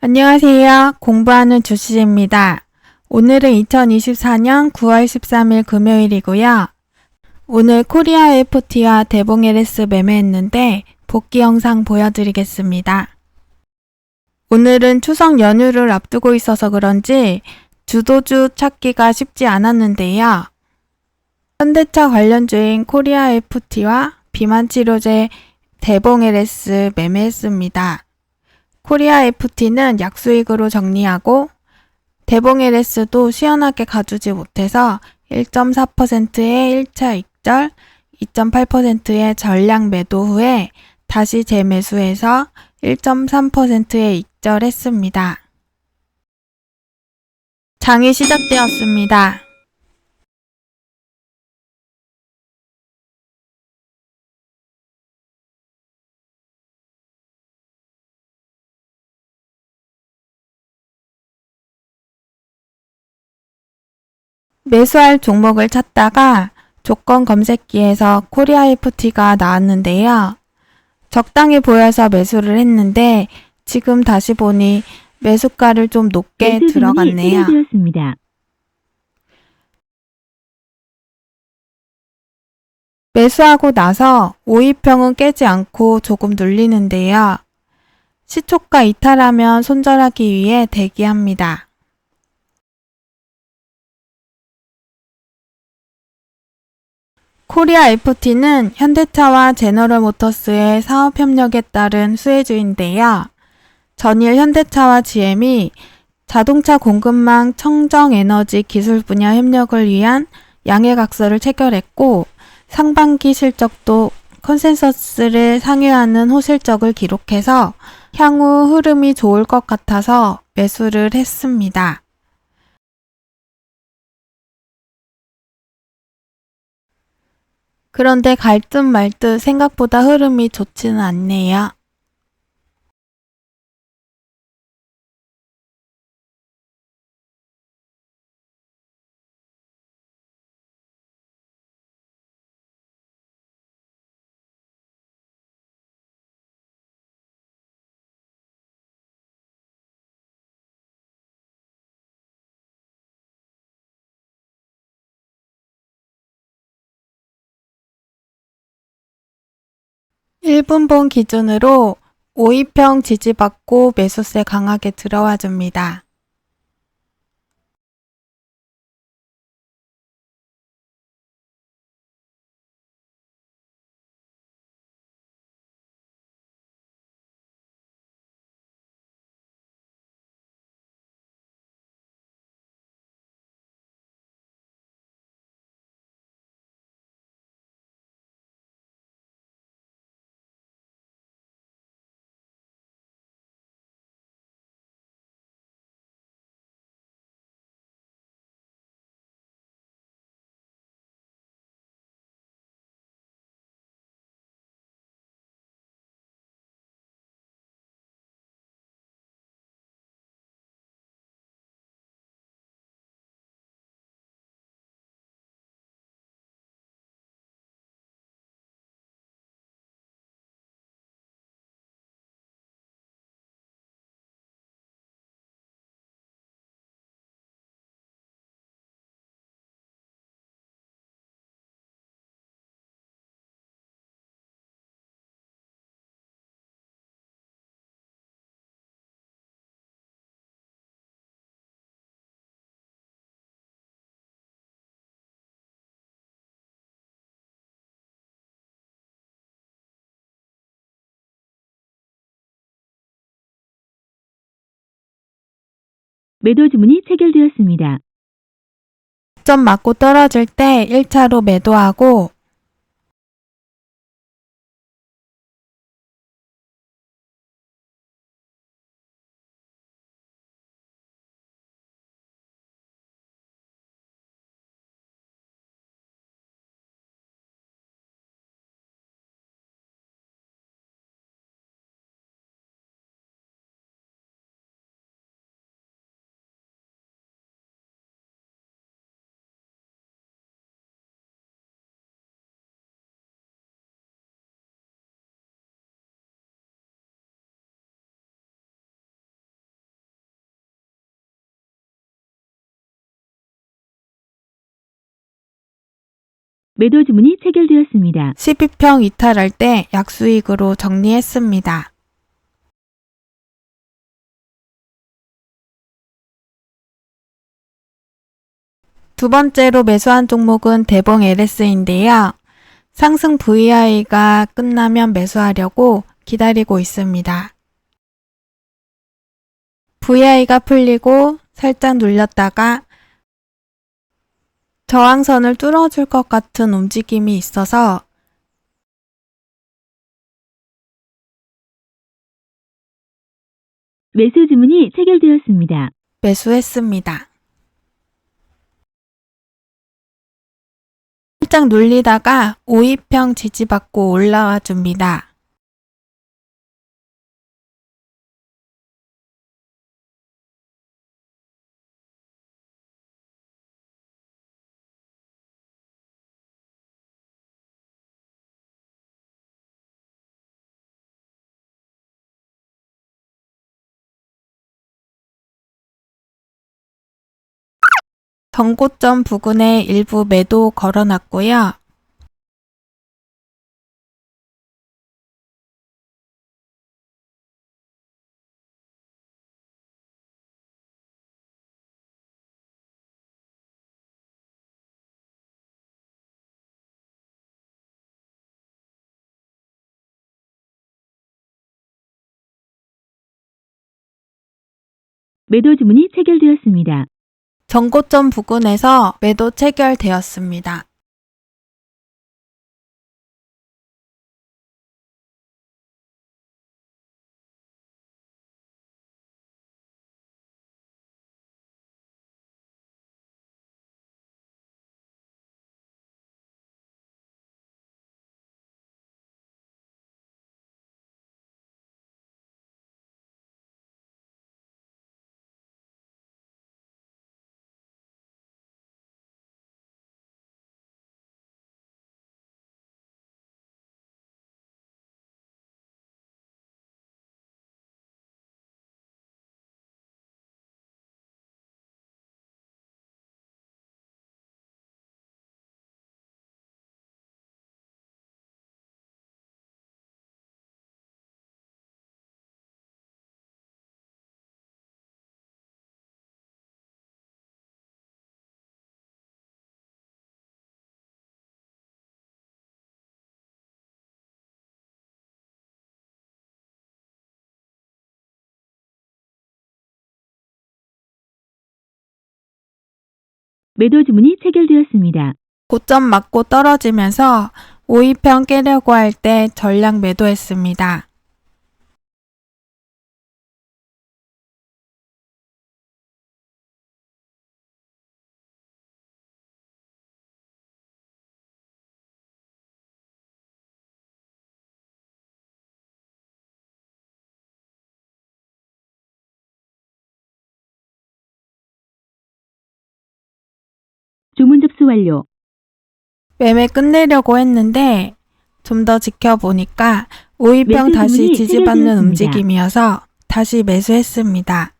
안녕하세요. 공부하는 주시입니다. 오늘은 2024년 9월 13일 금요일이고요. 오늘 코리아 FT와 대봉 LS 매매했는데 복귀 영상 보여드리겠습니다. 오늘은 추석 연휴를 앞두고 있어서 그런지 주도주 찾기가 쉽지 않았는데요. 현대차 관련주인 코리아 FT와 비만 치료제 대봉 LS 매매했습니다. 코리아 FT는 약수익으로 정리하고 대봉 LS도 시원하게 가주지 못해서 1.4%의 1차 익절, 2.8%의 전량 매도 후에 다시 재매수해서 1.3%의 익절했습니다. 장이 시작되었습니다. 매수할 종목을 찾다가 조건 검색기에서 코리아 FT가 나왔는데요. 적당히 보여서 매수를 했는데 지금 다시 보니 매수가를 좀 높게 들어갔네요. 매수하고 나서 5위평은 깨지 않고 조금 눌리는데요. 시초가 이탈하면 손절하기 위해 대기합니다. 코리아 FT는 현대차와 제너럴 모터스의 사업 협력에 따른 수혜주인데요. 전일 현대차와 GM이 자동차 공급망 청정 에너지 기술 분야 협력을 위한 양해각서를 체결했고 상반기 실적도 컨센서스를 상회하는 호실적을 기록해서 향후 흐름이 좋을 것 같아서 매수를 했습니다. 그런데 갈듯 말듯 생각보다 흐름이 좋지는 않네요. 일분봉 기준으로 5위평 지지받고 매수세 강하게 들어와 줍니다. 매도 주문이 체결되었습니다. 점 맞고 떨어질 때 1차로 매도하고 매도 주문이 체결되었습니다. 12평 이탈할 때 약수익으로 정리했습니다. 두 번째로 매수한 종목은 대봉 LS인데요. 상승 VI가 끝나면 매수하려고 기다리고 있습니다. VI가 풀리고 살짝 눌렸다가 저항선을 뚫어줄 것 같은 움직임이 있어서 매수 주문이 체결되었습니다. 매수했습니다. 살짝 눌리다가 5위평 지지받고 올라와 줍니다. 전고점 부근에 일부 매도 걸어놨고요. 매도 주문이 체결되었습니다. 전고점 부근에서 매도 체결되었습니다. 매도 주문이 체결되었습니다. 고점 맞고 떨어지면서 5위평 깨려고 할 때 전량 매도했습니다. 주문 접수 완료. 매매 끝내려고 했는데 좀 더 지켜보니까 5위평 매수 다시 지지받는. 움직임이어서 다시 매수했습니다.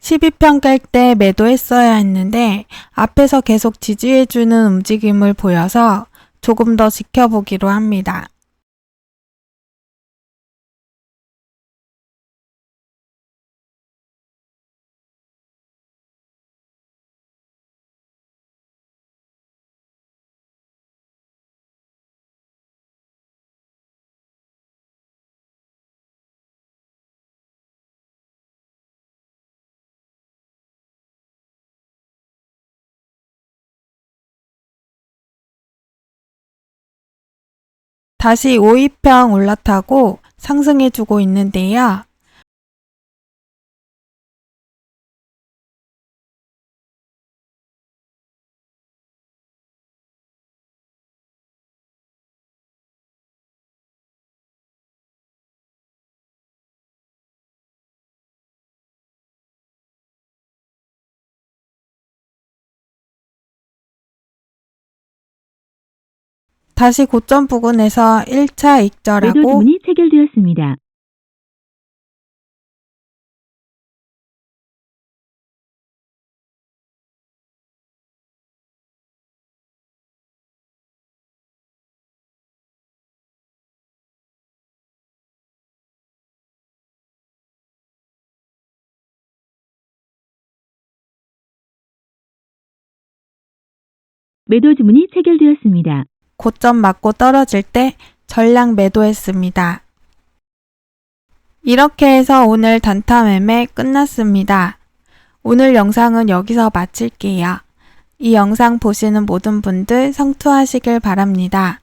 십이 평깰때 매도했어야 했는데 앞에서 계속 지지해주는 움직임을 보여서 조금 더 지켜보기로 합니다. 다시 5위평 올라타고 상승해주고 있는데요. 다시 고점 부근에서 1차 매도 익절하고 주문이 체결되었습니다. 매도 주문이 체결되었습니다. 고점 맞고 떨어질 때 전량 매도했습니다. 이렇게 해서 오늘 단타 매매 끝났습니다. 오늘 영상은 여기서 마칠게요. 이 영상 보시는 모든 분들 성투하시길 바랍니다.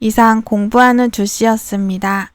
이상 공부하는 주씨였습니다.